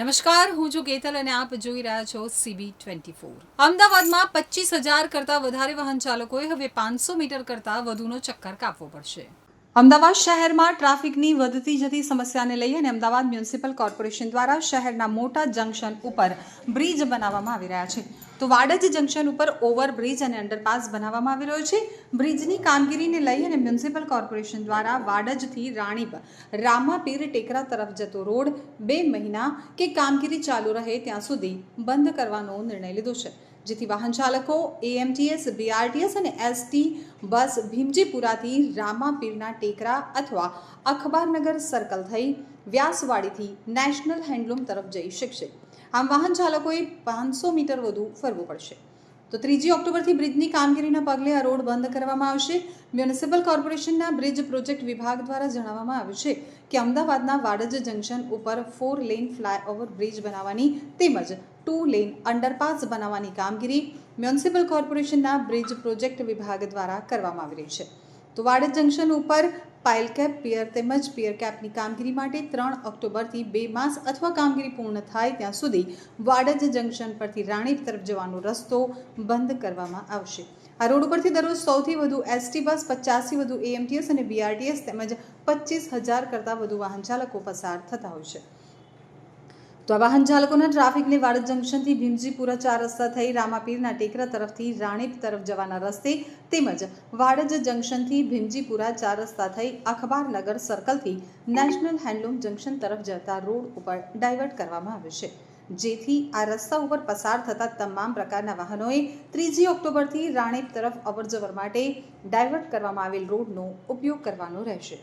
નમસ્કાર, હું છું કેતલ અને આપ જોઈ રહ્યા છો સીબી ટ્વેન્ટી ફોર અમદાવાદમાં પચીસ હજાર કરતાં વધારે વાહન ચાલકોએ હવે પાંચસો મીટર કરતાં વધુનો ચક્કર કાપવો પડશે. અમદાવાદ શહેરમાં ટ્રાફિકની વધતી જતી સમસ્યાને લઈ અને અમદાવાદ મ્યુનિસિપલ કોર્પોરેશન દ્વારા શહેરના મોટા જંકશન ઉપર બ્રિજ બનાવવામાં આવી રહ્યા છે. તો વાડજ જંકશન ઉપર ઓવરબ્રિજ અને અંડરપાસ બનાવવામાં આવી રહ્યો છે. બ્રિજની કામગીરીને લઈ અને મ્યુનિસિપલ કોર્પોરેશન દ્વારા વાડજથી રાણીપ રામાપીર ટેકરા તરફ જતો રોડ બે મહિના કે કામગીરી ચાલુ રહે ત્યાં સુધી બંધ કરવાનો નિર્ણય લીધો છે. જેથી વાહન ચાલકો એએમટીએસ બીઆરટીએસ અને એસટી બસ ભીમજીપુરાથી રામાપીરના ટેકરા અથવા અખબારનગર સર્કલ થઈ વ્યાસવાડીથી નેશનલ હેન્ડલૂમ તરફ જઈ શકશે. આમ વાહન ચાલકોએ પાંચસો મીટર વધુ ફરવું પડશે. તો ત્રીજી ઓક્ટોબરથી બ્રિજની કામગીરીના પગલે આ રોડ બંધ કરવામાં આવશે. મ્યુનિસિપલ કોર્પોરેશનના બ્રિજ પ્રોજેક્ટ વિભાગ દ્વારા જણાવવામાં આવ્યું છે કે અમદાવાદના વાડજ જંકશન ઉપર ફોર લેન ફ્લાયઓવર બ્રિજ બનાવવાની તેમજ ટુ લેન અંડરપાસ બનાવવાની કામગીરી મ્યુનિસિપલ કોર્પોરેશનના બ્રિજ પ્રોજેક્ટ વિભાગ દ્વારા કરવામાં આવી રહી છે. તો વાડજ જંકશન ઉપર પાઇલ કેપ, પિયર તેમજ પિયર કેપની કામગીરી માટે ત્રણ ઓક્ટોબરથી બે માસ અથવા કામગીરી પૂર્ણ થાય ત્યાં સુધી વાડજ જંકશન પરથી રાણીપ તરફ જવાનો રસ્તો બંધ કરવામાં આવશે. આ રોડ ઉપરથી દરરોજ સૌથી વધુ એસટી બસ, પચાસથી વધુ એએમટીએસ અને બીઆરટીએસ તેમજ પચીસ હજાર કરતાં વધુ વાહન ચાલકો પસાર થતા હોય છે. તો આ વાહન ચાલકોના ટ્રાફિકને વાડજ જંકશનથી ભીમજીપુરા ચાર રસ્તા થઈ રામાપીરના ટેકરા તરફથી રાણીપ તરફ જવાના રસ્તે તેમજ વાડજ જંકશનથી ભીમજીપુરા ચાર રસ્તા થઈ અખબારનગર સર્કલથી નેશનલ હેન્ડલૂમ જંકશન તરફ જતા રોડ ઉપર ડાયવર્ટ કરવામાં આવ્યો છે. જેથી આ રસ્તા ઉપર પસાર થતા તમામ પ્રકારના વાહનોએ ત્રીજી ઓક્ટોબરથી રાણીપ તરફ અવરજવર માટે ડાયવર્ટ કરવામાં આવેલ રોડનો ઉપયોગ કરવાનો રહેશે.